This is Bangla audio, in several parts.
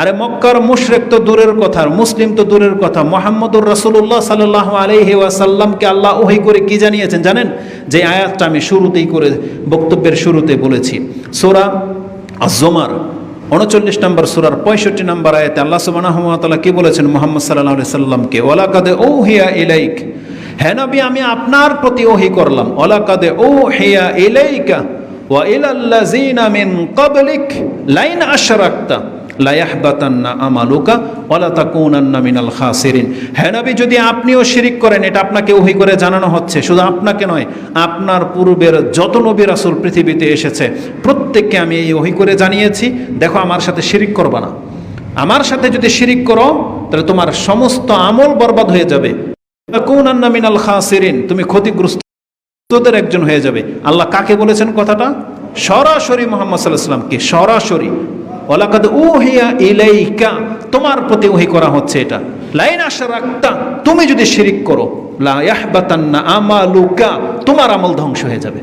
আরে মক্কার মুশরেক তো দূরের কথা মুসলিম তো দূরের কথা। মোহাম্মদুর রসুল্লাহ সাল্লাহ আলহি ওয়াসাল্লামকে আল্লাহ ওহি করে কি জানিয়েছেন জানেন? যে আয়াতটা আমি শুরুতেই করে, বক্তব্যের শুরুতে বলেছি। সোরা জমার উনচল্লিশ নম্বর সুরার পঁয়ষট্টি নম্বর আয়াতে আল্লাহ সুবাহ কি বলেছেন মোহাম্মদ সাল্লাহ সাল্লামকে ওলা কাদে ও হিয়া ইলাইক। হ্যাঁ নবী, আমি আপনার প্রতি ওহি করলাম। ওলা কাদে ও হিয়া ইলাইকা ওয়া ইলাল্লাযিনা মিন ক্বাবলিক লাইন আশরাকতা। লায়াহবাতান্না আমালুকা ওয়ালা তাকুনান্না মিনাল খাসিরিন। হ্যাঁ নবী, যদি আপনিও শিরিক করেন, এটা আপনাকে ওহি করে জানানো হচ্ছে। শুধু আপনাকে নয়, আপনার পূর্বের যত নবী রাসূল পৃথিবীতে এসেছে, প্রত্যেককে আমি এই ওহি করে জানিয়েছি, দেখো আমার সাথে শিরিক করবা না। আমার সাথে যদি শিরিক করো, তাহলে তোমার সমস্ত আমল বরবাদ হয়ে যাবে। তাকুনান্না মিনাল খাসিরিন, তুমি ক্ষতিগ্রস্ত তোদের একজন হয়ে যাবে। আল্লাহ কাকে বলেছেন কথাটা? সরাসরি মোহাম্মদ সাল্লাহ সাল্লামকে সরাসরি। ওলাকাদ উহিয়া ইলাইকা, তোমার প্রতি ওহি করা হচ্ছে এটা। লাইন আশা রাখতা তুমি যদি শিরিক করো, লা ইয়াহবাতান্না আমালুকা, তোমার আমল ধ্বংস হয়ে যাবে।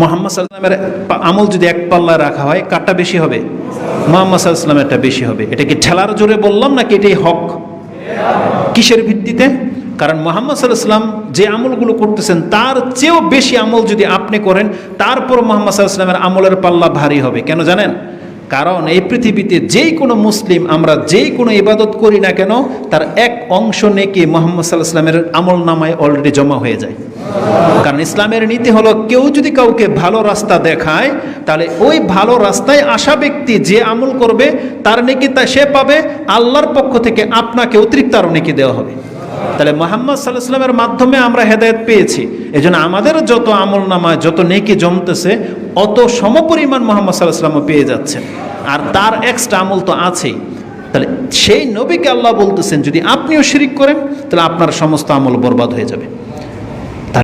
মোহাম্মদ সাল্লামের আমল যদি এক পাল্লায় রাখা হয়, কারটা বেশি হবে? মোহাম্মদ সাল্লামের একটা বেশি হবে। এটা কি ঠেলার জোরে বললাম নাকি এটাই হক? কিসের ভিত্তিতে? কারণ মোহাম্মদ সাল্লাহাম যে আমলগুলো করতেছেন, তার চেয়েও বেশি আমল যদি আপনি করেন তারপর মোহাম্মদ সাল্লাহামের আমলের পাল্লা ভারী হবে। কেন জানেন? কারণ এই পৃথিবীতে যেই কোনো মুসলিম আমরা যেই কোনো ইবাদত করি না কেন, তার এক অংশ নেকি মোহাম্মদ সাল্লাহ সাল্লামের আমল নামায় অলরেডি জমা হয়ে যায়। কারণ ইসলামের নীতি হলো কেউ যদি কাউকে ভালো রাস্তা দেখায়, তাহলে ওই ভালো রাস্তায় আসা ব্যক্তি যে আমল করবে, তার নেকি তা সে পাবে, আল্লাহর পক্ষ থেকে আপনাকে অতিরিক্ত আরও নেকি দেওয়া হবে। তাহলে মোহাম্মদ সাল্লাহ সাল্লামের মাধ্যমে আমরা হেদায়ত পেয়েছি। এই জন্য আমাদের যত আমল নামায় যত নেকি জমতেছে, অত সমপরিমাণ মোহাম্মদ সাল্লাহ সাল্লামও পেয়ে যাচ্ছেন। আর তার এক্সট্রা আমল তো আছেই। তাহলে সেই নবীকে আল্লাহ বলতেছেন, যদি আপনিও শিরিক করেন, তাহলে আপনার সমস্ত আমল বরবাদ হয়ে যাবে।